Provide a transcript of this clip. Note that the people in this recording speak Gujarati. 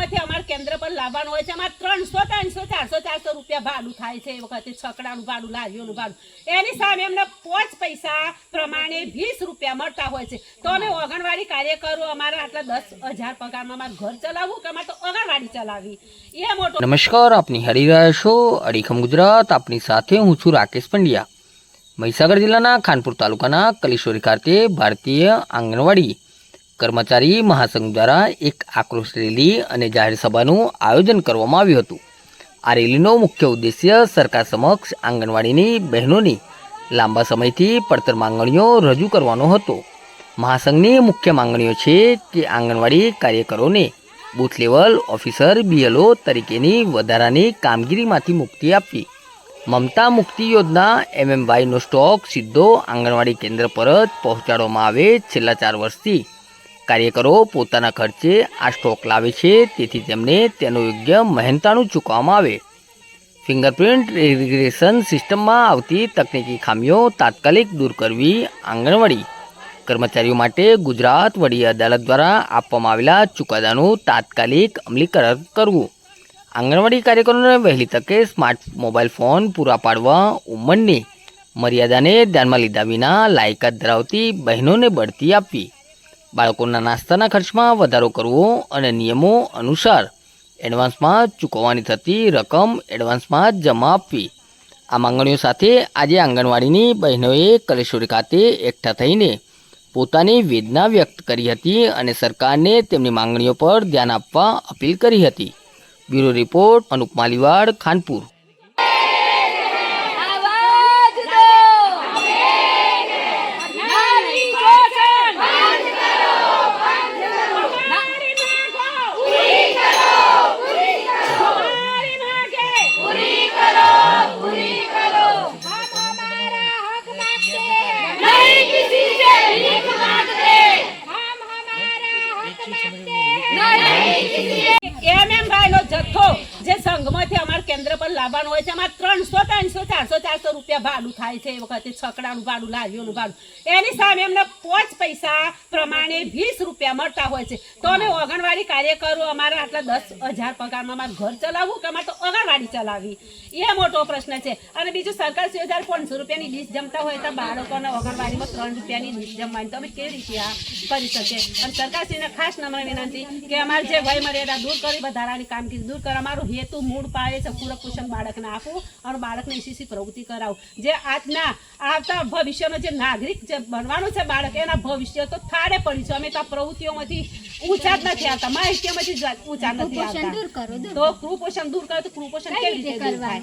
સંઘમાંથી અમારે કેન્દ્ર પર લાવવાનું હોય છે. અમારે ત્રણસો ત્રણસો ચારસો ચારસો રૂપિયા ભાડું થાય છે એ વખતે છકડાનું ભાડું લારીઓનું ભાડું. એની સામે અમને પોચ પૈસા પ્રમાણે વીસ રૂપિયા મળતા હોય છે. તો અમે આંગણવાડી કાર્યકરો અમારે આટલા દસ હજાર પગારમાં અમારે ઘર ચલાવવું કે અમારે તો આંગણવાડી ચલાવવી. એ મોટો નમસ્કાર આપની હરી રહ્યા છો અડીખમ ગુજરાત. આપની સાથે હું છું રાકેશ પંડ્યા. મહીસાગર જિલ્લાના ખાનપુર તાલુકાના કલેશ્વરી ખાતે ભારતીય આંગણવાડી કર્મચારી મહાસંઘ દ્વારા એક આક્રોશ રેલી અને જાહેર સભાનું આયોજન કરવામાં આવ્યું હતું. આ રેલીનો મુખ્ય ઉદ્દેશ્ય સરકાર સમક્ષ આંગણવાડીની બહેનોની લાંબા સમયથી પડતર માંગણીઓ રજૂ કરવાનો હતો. મહાસંઘની મુખ્ય માંગણીઓ છે કે આંગણવાડી કાર્યકરોને બૂથ લેવલ ઓફિસર બીએલઓ તરીકેની વધારાની કામગીરીમાંથી મુક્તિ આપવી. મમતા મુક્તિ યોજના એમએમવાયનો સ્ટોક સીધો આંગણવાડી કેન્દ્ર પર જ પહોંચાડવામાં આવે છેલ્લા ચાર વર્ષથી કાર્યકરો પોતાના ખર્ચે આ સ્ટોક લાવે છે, તેથી તેમને તેનું યોગ્ય મહેનતાણું ચૂકવવામાં આવે. ફિંગરપ્રિન્ટ ઇરિગેશન સિસ્ટમમાં આવતી તકનીકી ખામીઓ તાત્કાલિક દૂર કરવી આંગણવાડી. કર્મચારીઓ માટે ગુજરાત વડી અદાલત દ્વારા આપવામાં આવેલા ચુકાદાનું તાત્કાલિક અમલીકરણ કરવું. આંગણવાડી કાર્યકરોને વહેલી તકે સ્માર્ટ મોબાઈલ ફોન પૂરા પાડવા ઉંમરની મર્યાદાને ધ્યાનમાં લીધા વિના લાયકાત ધરાવતી બહેનોને બઢતી આપવી. બાળકોના નાસ્તાના ખર્ચમાં વધારો કરવો અને નિયમો અનુસાર એડવાન્સમાં ચૂકવવાની થતી રકમ એડવાન્સમાં જમા આપવી. આ માંગણીઓ સાથે આજે આંગણવાડીની બહેનોએ કલેશ્વરી ખાતે એકઠા થઈને પોતાની વેદના વ્યક્ત કરી હતી અને સરકારને તેમની માંગણીઓ પર ધ્યાન આપવા અપીલ કરી હતી. Bureau report Anup Maliwad, Khanpur. ఏమే જથ્થો જે સંઘમાંથી અમારા કેન્દ્ર પર લાવવાનો હોય છે. અમારે ત્રણસો ત્રણસો, ચારસો ચારસો રૂપિયા ભાડું થાય છે. એ વખતે છકડાનું ભાડું, લારીઓનું ભાડું. એની સામે અમને પાંચ પૈસા પ્રમાણે વીસ રૂપિયા મળતા હોય છે. તો અમે આંગણવાડી કાર્યકરો અમારે આટલા દસ હજાર પગારમાં અમારે ઘર ચલાવવું કે અમારે તો આંગણવાડી ચલાવવી? એ મોટો પ્રશ્ન છે. અને બીજું સરકાર છે હજાર પાંચસો રૂપિયાની ડીશ જમતા હોય તો બાળકોને ઓગણવાડીમાં ત્રણ રૂપિયાની ડીશ જમવાની. તો અમે કેવી રીતે આ કરી શકીએ અને સરકારશ્રીને ખાસ નમ્ર વિનંતી કે અમારે જે વય મર્યાદા દૂર કરી, વધારાની કામગીરી દૂર કરવા. મારું હેતુ મૂળ પાયે છે પૂરક પોષણ બાળકને આપું અને બાળકને ઈસીસી પ્રવૃત્તિ કરાવું. જે આજના આવતા ભવિષ્યનો જે નાગરિક જે બનવાનું છે બાળક એના ભવિષ્ય તો થાળે પડી છે. અમે તો પ્રવૃત્તિઓમાંથી ઊંચા જ નથી આવતા. માહિતીમાંથી ઊંચા નથી આવતા. તો કુપોષણ દૂર કરે તો કુપોષણ કેવી રીતે દૂર થાય?